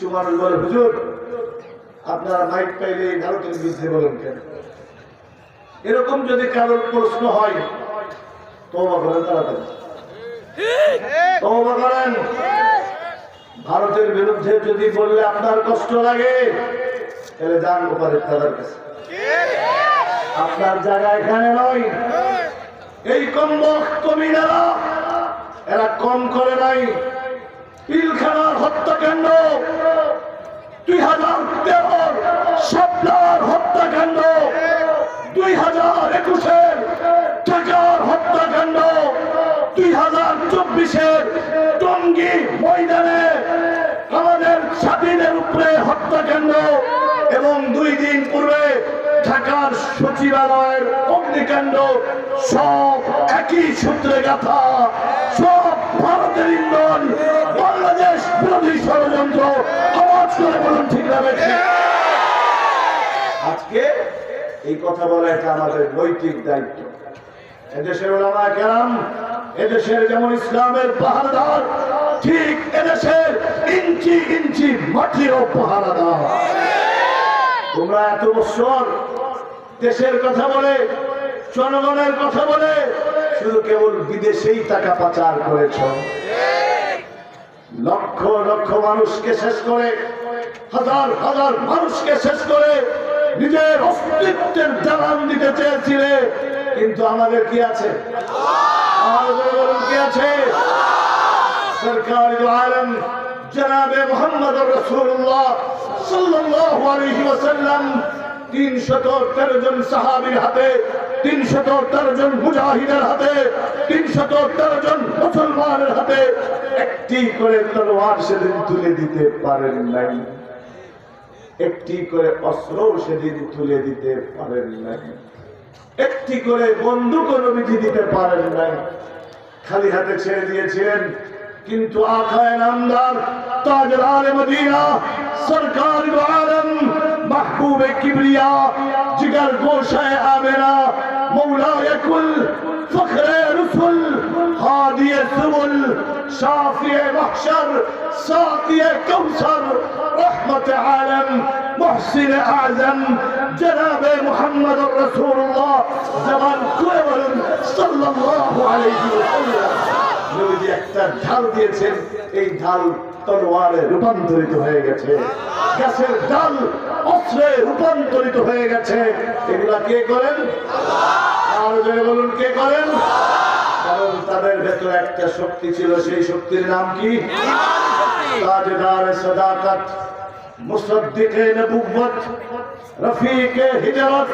কিছু মানুষ বলে হুজুর, আপনারা মাইক পাইলে ভারতের বিরুদ্ধে বলেন কেন? এরকম যদি কারোর প্রশ্ন হয় তবা করেন তাড়াতাড়ি। তবা করেন। ভারতের বিরুদ্ধে যদি বললে আপনার কষ্ট লাগে, তাহলে যান ওপারে তাদের কাছে। আপনার জায়গা এখানে নয়। এই কম্বক কমিনারা এরা কম করে নাই। পিলখানার হত্যাকাণ্ড। দুই হাজার তেরোর শাপলার হত্যাকাণ্ড। দুই হাজার একুশের ঢাকার হত্যাকাণ্ড। দুই হাজার চব্বিশের টঙ্গী ময়দানে আমাদের স্বাধীনের উপরে হত্যাকাণ্ড। এবং দুই দিন পূর্বে ঢাকার সচিবালয়ের অগ্নিকাণ্ড। সব একই সূত্রে গাথা। সব আওয়াজ করে বলুন ঠিক না আজকে এই কথা বলা এটা আমাদের নৈতিক দায়িত্ব। এদেশের ওলামা কেরাম এদেশের যেমন ইসলামের পাহারাদার ঠিক এদেশের ইঞ্চি ইঞ্চি মাটিরও পাহারাদার তোমরা এত বছর দেশের কথা বলে জনগণের কথা বলে শুধু কেবল বিদেশেই টাকা পাচার করেছ। লক্ষ লক্ষ মানুষকে শেষ করে, হাজার হাজার মানুষকে শেষ করে নিজের অস্তিত্বের জানান দিতে চেয়েছিলে। কিন্তু আমাদের কি আছে? আমাদের কি আছে? সরকার জন সাহাবীর হাতে জন মুজাহিদের হাতে জন মুসলমানের হাতে একটি করে তলোয়ার সেদিন তুলে দিতে পারেন নাই। একটি করে অস্ত্র সেদিন তুলে দিতে পারেন নাই। একটি করে দিতে পারেন নাই। খালি হাতে ছেড়ে দিয়েছিলেন, কিন্তু আখায় নামদার তাজলাল মদিনা সরকার আলম মাহবুব কিবরিয়া জিগর গোশায় আমেরা মৌলায় কুল ফখরে রসুল হাদিয়ে সুবুল শাফিয়ে মাহশর সাকিয়ে কৌসর রহমত আলম محسن اعظم جناب محمد رسول الله زمان খুলে বলুন সাল্লাল্লাহু আলাইহি ওয়াসাল্লাম নবীজি একটা ঢাল দিয়েছেন এই ঢাল তলোয়ারে রূপান্তরিত হয়ে গেছে গাছের ডাল অস্ত্রে রূপান্তরিত হয়ে গেছে। এগুলা কে করেন? বলুন কে করেন? কারণ তাদের ভেতরে একটা শক্তি ছিল সেই শক্তির নাম কি? রফিকে হিজরত